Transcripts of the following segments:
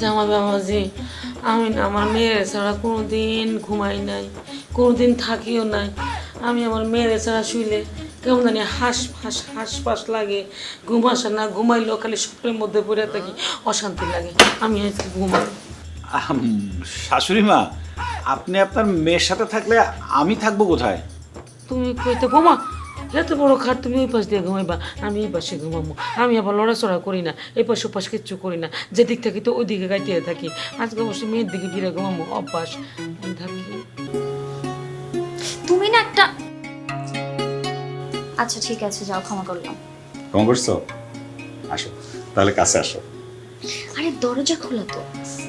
জামা বাবাজি আমি না আমার মেয়ের ছাড়া কোনো দিন ঘুমাই নাই কোনো দিন থাকিও নাই। আমি আমার মেয়ের ছাড়া শুইলে কেমন জানি হাঁস ফাঁস হাঁস ফাঁস লাগে। ঘুম আসে না ঘুমাইলেও খালি স্বপ্নের মধ্যে পড়ে থাকি অশান্তি লাগে। আমি আজকে ঘুমাই। শাশুড়ি মা আপনি আপনার মেয়ের সাথে থাকলে আমি থাকব কোথায়? তুমি কইতে বোমা এত বড় খাট তুমি এই পাশ দিয়ে ঘুমাইবা আমি এই পাশে ঘুমাবো আমি আবার লড়াচড়া করি না এই পাশে ওপাশ কিচ্ছু করি না যেদিক থাকি তো ওই দিকে গাইতে থাকি। আজকে অবশ্য মেয়ের দিকে ফিরে ঘুমাবো অভ্যাস। আমি থাকি। তুমি না একটা আচ্ছা ঠিক আছে যাও ক্ষমা করলাম কম করছ? আসো তাহলে কাছে আসো। আরে দরজা খোলা তো।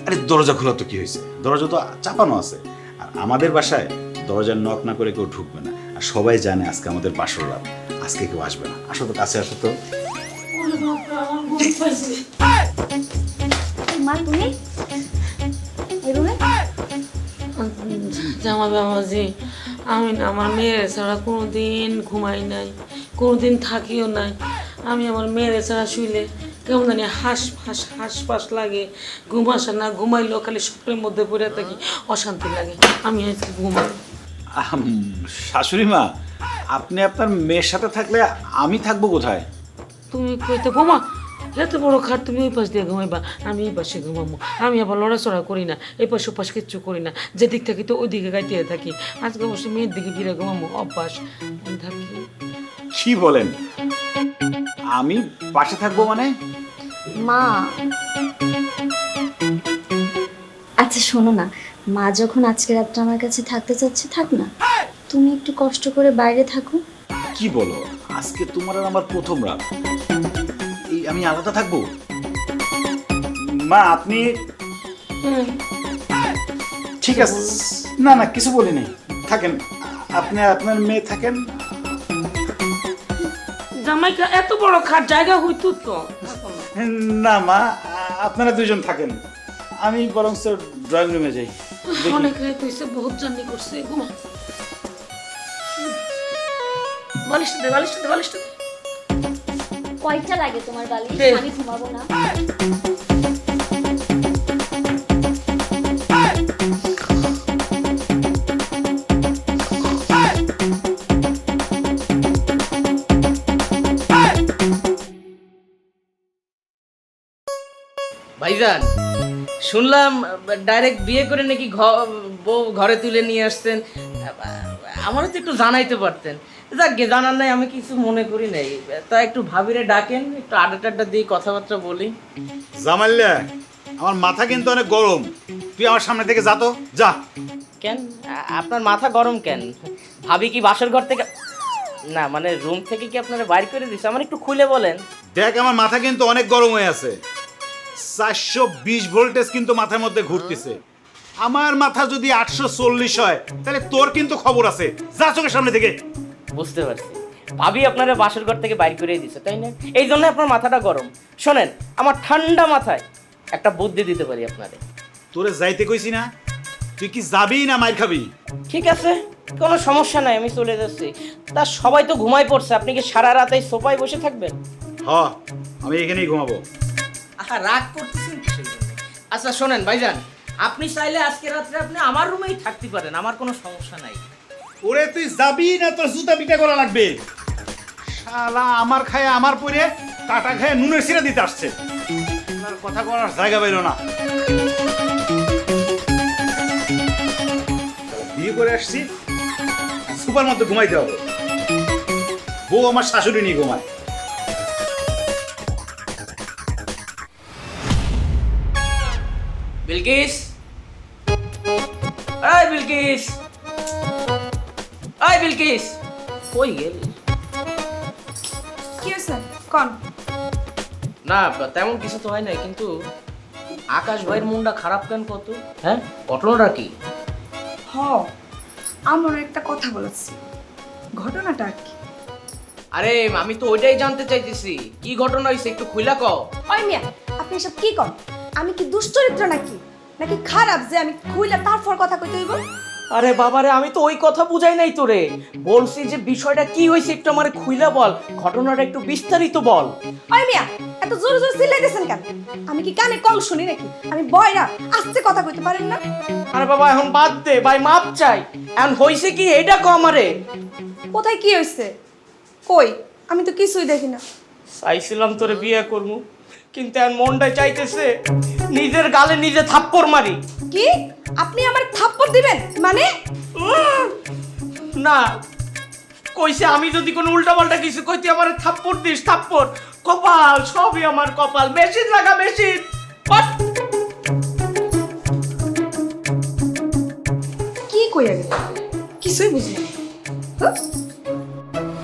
আরে দরজা খোলা তো কি হয়েছে? দরজা তো চাপানো আছে। আর আমাদের বাসায় দরজার নক না করে কেউ ঢুকবে না। আর সবাই জানে আজকে আমাদের বাসর রাত। আজকে কেউ আসবে না। আসো তো, কাছে আসো তো। জামা বাবাজি আমি না, আমার মেয়ের ছাড়া কোনো দিন ঘুমাই নাই কোনো দিন থাকিও নাই। আমি আমার মেয়ের ছাড়া শুইলে কেমন জানি হাঁস ফাঁস হাঁস ফাঁস লাগে। ঘুম আসে না, ঘুমাইলেও খালি স্বপ্নের মধ্যে পড়ে থাকি, অশান্তি লাগে। আমি আজকে ঘুমাই। শাশুড়ি মা আপনি আপনার মেয়ের সাথে থাকলে আমি থাকব কোথায়? তুমি কইতে বোমা এত বড় খাট তুমি এই পাশ দিয়ে ঘুমাইবা আমি এই পাশে ঘুমাবো আমি আবার লড়াচড়া করি না এই পাশে ওপাশ কিচ্ছু করি না যেদিক থাকি তো ওই দিকে গাইতে থাকি। আজকে অবশ্য মেয়ের দিকে ফিরে ঘুমাবো অভ্যাস থাকি। কি বলেন? আমি পাশে থাকব মানে? মা। আচ্ছা শোনো না মা যখন আজকে রাতটা আমার কাছে থাকতে চাচ্ছে থাক না। তুমি একটু কষ্ট করে বাইরে থাকো। কি বলো? আজকে তোমার আর আমার প্রথম রাত। এই আমি আলাদা থাকব? মা আপনি? ঠিক আছে। না না কিছু বলিনি। থাকেন। আপনি আপনার মেয়ে থাকেন? জামাইকা এত বড় খাট জায়গা হইতো তো না মা আপনারা দুজন থাকেন। আমি বরং ড্রয়িং রুমে যাই। অনেক রাত হয়েছে বহুত জার্নি করছে ঘুমা। বালিশটা দে বালিশটা দে বালিশটা দে। কয়টা লাগে তোমার বালিশ? আমি ঘুমাবো না। ভাইজান শুনলাম ডাইরেক্ট বিয়ে করে নাকি বউ ঘরে তুলে নিয়ে আসছেন আমারও তো একটু জানাইতে পারতেন। যাক গে জানার নাই আমি কিছু মনে করি নাই। তা একটু ভাবিরে ডাকেন একটু আড্ডা টাড্ডা দিয়ে কথাবার্তা বলি। জামাইল্লা আমার মাথা কিন্তু অনেক গরম। তুই আমার সামনে থেকে যা তো যা। কেন? আপনার মাথা গরম কেন? ভাবি কি বাসর ঘর থেকে না মানে রুম থেকে কি আপনারা বাইর করে দিচ্ছে আমার একটু খুলে বলেন। দেখ আমার মাথা কিন্তু অনেক গরম হয়ে আছে। চারশো বিশ ভোল্টেজ কিন্তু মাথার মধ্যে ঘুরতেছে। আমার মাথা যদি আটশো চল্লিশ হয় তাহলে তোর কিন্তু খবর আছে। যা চোখের সামনে থেকে। বুঝতে পারছি। ভাবি আপনারা বাসর ঘর থেকে বাইর করে দিছে তাই না? এই জন্য আপনার মাথাটা গরম। শোনেন আমার ঠান্ডা মাথায় একটা বুদ্ধি দিতে পারি আপনারে তোরে যাইতে কইছি না তুই কি যাবি না মার খাবি? ঠিক আছে কোনো সমস্যা নাই আমি চলে যাচ্ছি। তা সবাই তো ঘুমাই পড়ছে আপনি কি সারা রাত এই সোফায় বসে থাকবেন? হ আমি এখানেই ঘুমাবো। রাগ করতেছেন? আচ্ছা শোনেন ভাইজান, আপনি চাইলে আজকে রাত্রে আপনি আমার রুমেই থাকতে পারেন, আমার কোনো সমস্যা নাই। ওরে, তুই যাবি না, তোর জুতা পিটা করা লাগবে? শালা, আমার খায় আমার পরে কাটা খায় নুনের সিরা দিতে আসছে। আপনার কথা করার জায়গা পাইল না। বিয়ে করে আসছি, সুপার মধ্যে ঘুমাইতে হবে। বউ আমার শাশুড়ি নিয়ে ঘুমায়। বিলকিস? এই বিলকিস! এই বিলকিস! কই গেল? কি হয়েছে? কন। না তেমন কিছু তো হয় নাই কিন্তু আকাশ ভাইয়ের মনটা খারাপ কেন কত হ্যাঁ? ঘটনাটা কি? হ আমার একটা কথা বলেছি। ঘটনাটা কি? আরে আমি তো ওইটাই জানতে চাইতেছি। কি ঘটনা হয়েছে একটু খুইলা কও। ওই মিয়া আপনি এসব কি কন? আমি কি দুশ্চরিত্র নাকি? নাকি খারাপ যে আমি খুইলে তারপর কথা কইতে হইব? আরে বাবারে আমি তো ওই কথা বুঝাই নাই তোরে। বলছি যে বিষয়টা কি হয়েছে একটু আমার খুইলা বল ঘটনাটা একটু বিস্তারিত বল। ওই মিয়া এত জোরে জোরে চিল্লাইতেছেন কেন? আমি কি কানে কল শুনি নাকি? আমি বয়রা আস্তে কথা কইতে পারেন না? আরে বাবা এখন বাদ দে ভাই মাপ চাই। এখন হইছে কি এটা কো আমারে। কোথায় কি হইছে? কই? আমি তো কিছুই দেখি না। চাইছিলাম তোরে বিয়ে করব কিন্তু এখন মনটা চাইতেছে নিজের গালে নিজে থাপ্পড় মারি। কি? আপনি আমার থাপ্পড় দিবেন? মানে? না। কইছে আমি যদি কোনো উল্টাপাল্টা কিছু কই তুই আমার থাপ্পড় দিস থাপ্পড়। কপাল সবই আমার কপাল। মেশিন লাগা মেশিন। কি কইয়া গেল? কিছুই বুঝি না। হ্যাঁ?